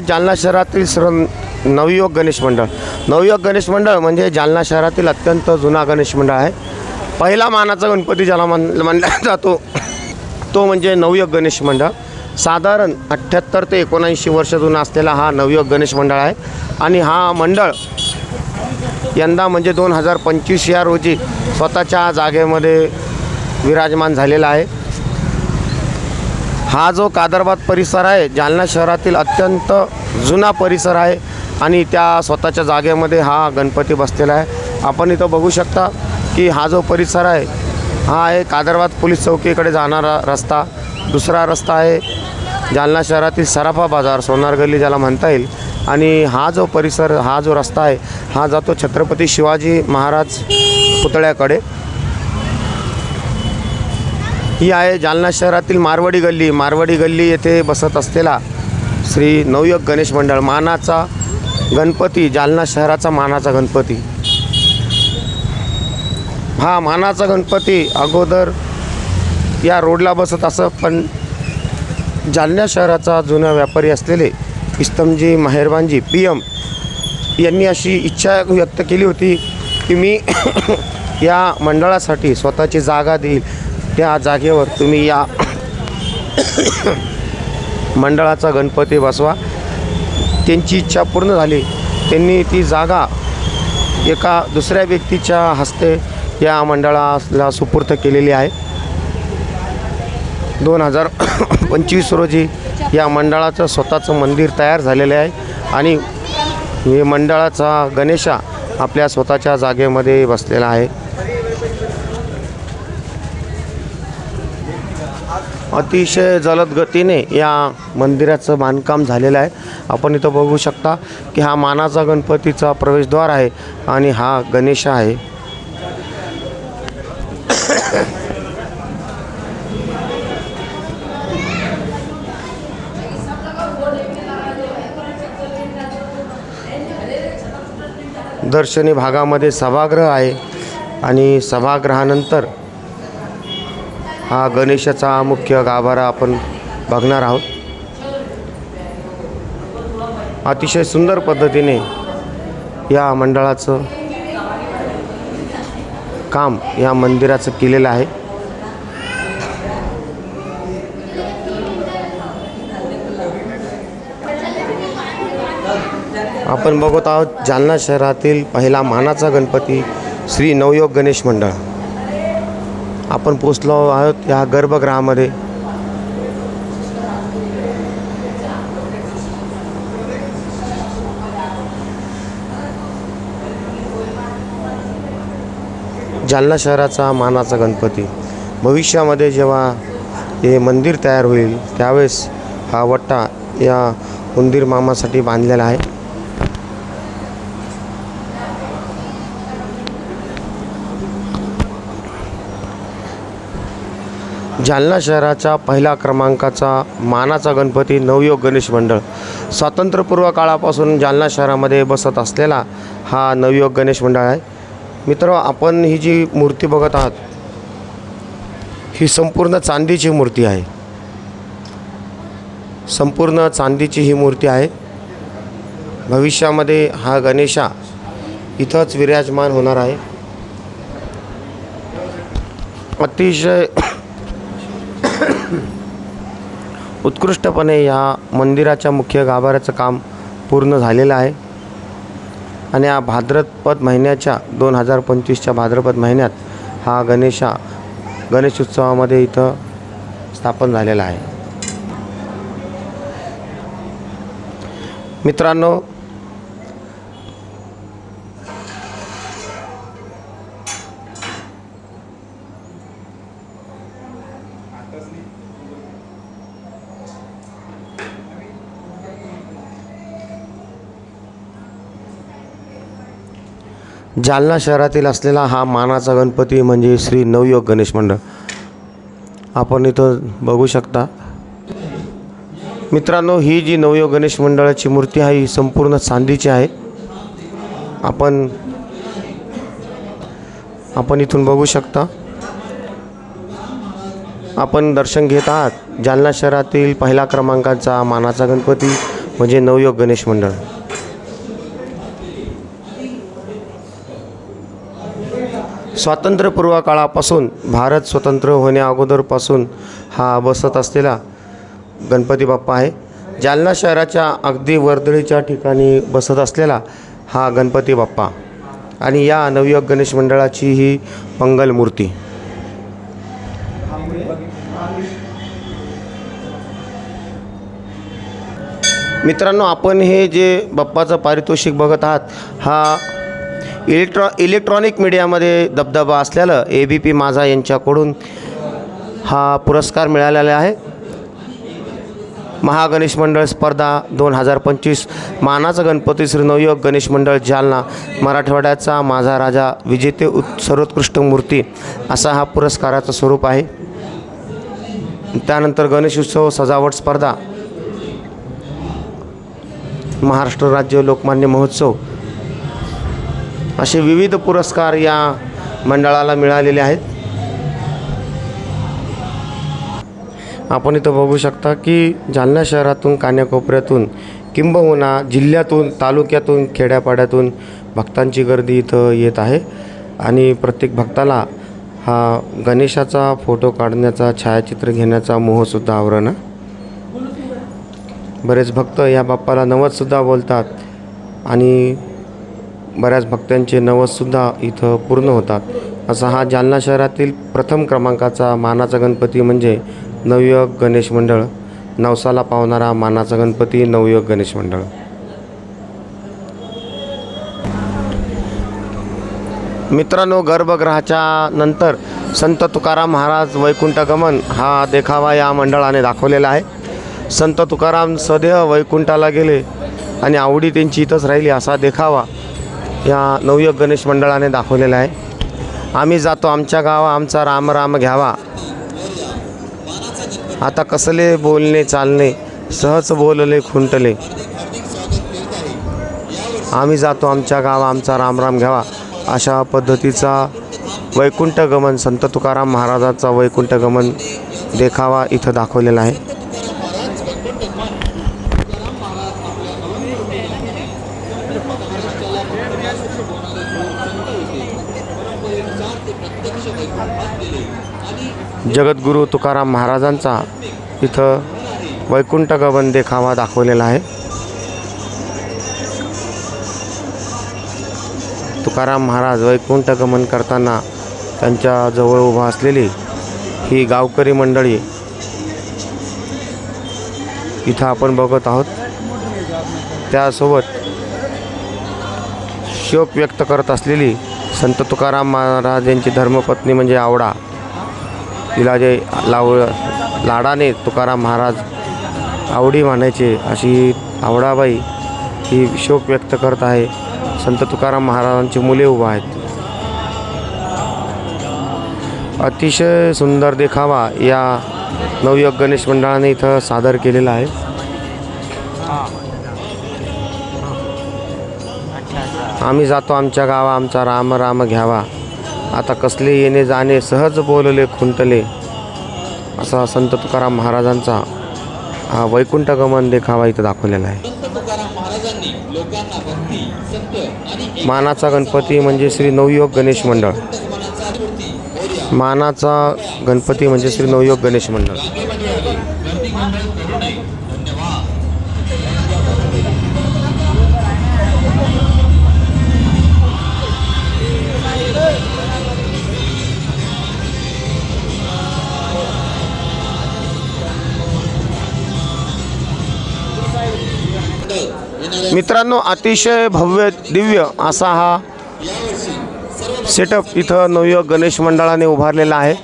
जालना शहरातील श्र नवयुवक गणेश मंडळ. नवयुवक गणेश मंडळ म्हणजे जालना शहरातील अत्यंत जुना गणेश मंडळ आहे. पहिला मानाचा गणपती ज्याला मान मानला जातो तो म्हणजे नवयुवक गणेश मंडळ. साधारण अठ्ठ्याहत्तर ते एकोणऐंशी वर्ष जुना असलेला हा नवयुवक गणेश मंडळ आहे. आणि हा मंडळ यंदा म्हणजे दोन हजार पंचवीस या रोजी स्वतःच्या जागेमध्ये विराजमान झालेला आहे. हा जो कादरबाद परिसर आहे जालना शहरातील अत्यंत जुना परिसर आहे आणि त्या स्वतःच्या जागेमध्ये हा गणपती बसलेला आहे. आपण इथं बघू शकता की हा जो परिसर आहे हा आहे कादरबाद पोलीस चौकीकडे जाणारा रस्ता. दुसरा रस्ता आहे जालना शहरातील सराफा बाजार सोनार गल्ली ज्याला म्हणता येईल. आणि हा जो परिसर हा जो रस्ता आहे हा जातो छत्रपती शिवाजी महाराज पुतळ्याकडे. ही आहे जालना शहरातील मारवाडी गल्ली. मारवाडी गल्ली येथे बसत असलेला श्री नवयुग गणेश मंडळ मानाचा गणपती जालना शहराचा मानाचा गणपती. हा मानाचा गणपती अगोदर या रोडला बसत असं पण जालना शहराचा जुना व्यापारी असलेले इस्तमजी माहेरबानजी पी एम यांनी अशी इच्छा व्यक्त केली होती की मी या मंडळासाठी स्वतःची जागा देईल. त्या जागेवर तुम्ही या मंडळाचा गणपती बसवा. त्यांची इच्छा पूर्ण झाली. त्यांनी ती जागा एका दुसऱ्या व्यक्तीच्या हस्ते या मंडळाला सुपूर्त केलेली आहे. दोन हजार पंचवीस रोजी या मंडळाचं स्वतःचं मंदिर तयार झालेलं आहे आणि हे मंडळाचा गणेशा आपल्या स्वतःच्या जागेमध्ये बसलेला आहे. अतिशय जलद गतीने या मंदिराचं बांधकाम झालेलं आहे. आपण इथं बघू शकता की हा मानाचा गणपतीचा प्रवेशद्वार आहे आणि हा गणेश आहे. दर्शनी भागामध्ये सभागृह आहे आणि सभागृहानंतर हा गणेशाचा मुख्य गाभारा आपण बघणार आहोत. अतिशय सुंदर पद्धतीने या मंडळाचं काम या मंदिराचं केलेलं आहे. आपण बघत आहोत जालना शहरातील पहिला मानाचा गणपती श्री नवयोग गणेश मंडळ. आपण पोचलो आहोत या गर्भगृहामध्ये. जालना शहराचा मानाचा गणपती. भविष्यामध्ये जेव्हा हे मंदिर तयार होईल त्यावेळेस हा वट्टा या उंदीर मामासाठी बांधलेला आहे. जालना शहराच्या पहिल्या क्रमांकाचा मानाचा गणपती नवयोग गणेश मंडळ. स्वातंत्र्यपूर्व काळापासून जालना शहरामध्ये बसत असलेला हा नवयोग गणेश मंडळ आहे. मित्र आपण ही जी मूर्ती बघत आहात ही संपूर्ण चांदीची मूर्ती आहे. संपूर्ण चांदीची ही मूर्ती आहे. भविष्यामध्ये हा गणेशा इथंच विराजमान होणार आहे. अतिशय उत्कृष्टपणे या मंदिराच्या मुख्य गाभाऱ्याचं काम पूर्ण झालेलं आहे. आणि या भाद्रपद महिन्याच्या दोन हजार पंचवीसच्या भाद्रपद महिन्यात हा गणेशा गणेश उत्सवामध्ये इथं स्थापन झालेला आहे. मित्रांनो जालना शहरातील असलेला हा मानाचा गणपती म्हणजे श्री नवयोग गणेश मंडळ. आपण इथं बघू शकता. मित्रांनो ही जी नवयोग गणेश मंडळाची मूर्ती आहे ही संपूर्ण चांदीची आहे. आपण आपण इथून बघू शकता. आपण दर्शन घेत आहात. जालना शहरातील पहिल्या क्रमांकाचा मानाचा गणपती म्हणजे नवयोग गणेश मंडळ. स्वातंत्र्यपूर्व काळापासून भारत स्वतंत्र होण्या अगोदरपासून हा बसत असलेला गणपती बाप्पा आहे. जालना शहराच्या अगदी वर्दळीच्या ठिकाणी बसत असलेला हा गणपती बाप्पा आणि या नवयुग गणेश मंडळाची ही मंगल मूर्ती मित्रांनो आपण हे जे बाप्पाचं पारितोषिक बघत आहात हा इलेक्ट्रॉ इलेक्ट्रॉनिक मीडियामध्ये दबदबा असलेलं ए बी पी माझा यांच्याकडून हा पुरस्कार मिळालेला आहे. महागणेश मंडळ स्पर्धा दोन हजार पंचवीस मानाचा गणपती श्री नवयोग गणेश मंडळ जालना मराठवाड्याचा माझा राजा विजेते उत् सर्वोत्कृष्ट मूर्ती असा हा पुरस्काराचं स्वरूप आहे. त्यानंतर गणेश उत्सव सजावट स्पर्धा महाराष्ट्र राज्य लोकमान्य महोत्सव असे विविध पुरस्कार या मंडळाला मिळालेले आहेत. आपण इथं बघू शकता की जालना शहरातून कान्याकोपऱ्यातून किंबहुना जिल्ह्यातून तालुक्यातून खेड्यापाड्यातून भक्तांची गर्दी इथं येत आहे. आणि प्रत्येक भक्ताला हा गणेशाचा फोटो काढण्याचा छायाचित्र घेण्याचा मोहसुद्धा आवरण बरेच भक्त या बाप्पाला नवदसुद्धा बोलतात आणि बऱ्याच भक्तांचे नवससुद्धा इथं पूर्ण होतात. असा हा जालना शहरातील प्रथम क्रमांकाचा मानाचा गणपती म्हणजे नवयोग गणेश मंडळ. नवसाला पावणारा मानाचा गणपती नवयुग गणेश मंडळ. मित्रांनो गर्भगृहाच्या नंतर संत तुकाराम महाराज वैकुंठगमन हा देखावा या मंडळाने दाखवलेला आहे. संत तुकाराम सदैव वैकुंठाला गेले आणि आवडी त्यांची इथंच राहिली असा देखावा या नवयोग गणेश मंडळाने दाखवलेला आहे. आम्ही जातो आमच्या गावा आमचा राम राम घ्यावा. आता कसले बोलणे चालणे सहज बोलले खुंटले आम्ही जातो आमच्या गावा आमचा राम राम घ्यावा. अशा पद्धतीचा वैकुंठगमन संत तुकाराम महाराजाचा वैकुंठगमन देखावा इथं दाखवलेला आहे. जगद्गुरू तुकाराम महाराजांचा इथं वैकुंठगमन देखावा दाखवलेला आहे. तुकाराम महाराज वैकुंठगमन करताना त्यांच्या जवळ उभा असलेली ही गावकरी मंडळी इथं आपण बघत आहोत. त्यासोबत शोक व्यक्त करत असलेली संत तुकाराम महाराज यांची धर्मपत्नी म्हणजे आवडा. तिला जे लाव लाडाने तुकाराम महाराज आवडी मानायचे अशी आवडाबाई ही शोक व्यक्त करत आहे. संत तुकाराम महाराजांची मुले उभा आहेत. अतिशय सुंदर देखावा या नवयोग गणेश मंडळाने इथं सादर केलेला आहे. आम्ही जातो आमच्या गावा आमचा राम राम घ्यावा. आता कसले येणे जाणे सहज बोलले खुंटले. असा संत तुकाराम महाराजांचा हा वैकुंठगमन देखावा इथं दाखवलेला आहे. मानाचा गणपती म्हणजे श्री नवयोग गणेश मंडळ. मानाचा गणपती म्हणजे श्री नवयोग गणेश मंडळ. मित्रांनो अतिशय भव्य दिव्य असा हा सेटअप इथं नवयुवक गणेश मंडळाने उभारलेला आहे.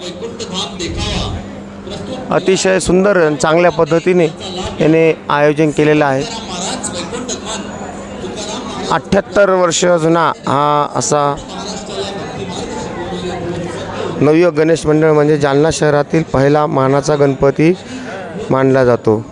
अतिशय सुंदर आणि चांगल्या पद्धतीने याने आयोजन केलेलं आहे. अठ्ठ्याहत्तर वर्ष जुना हा असा नवयोग गणेश मंडळ म्हणजे जालना शहरातील पहिला मानाचा गणपती मानला जातो.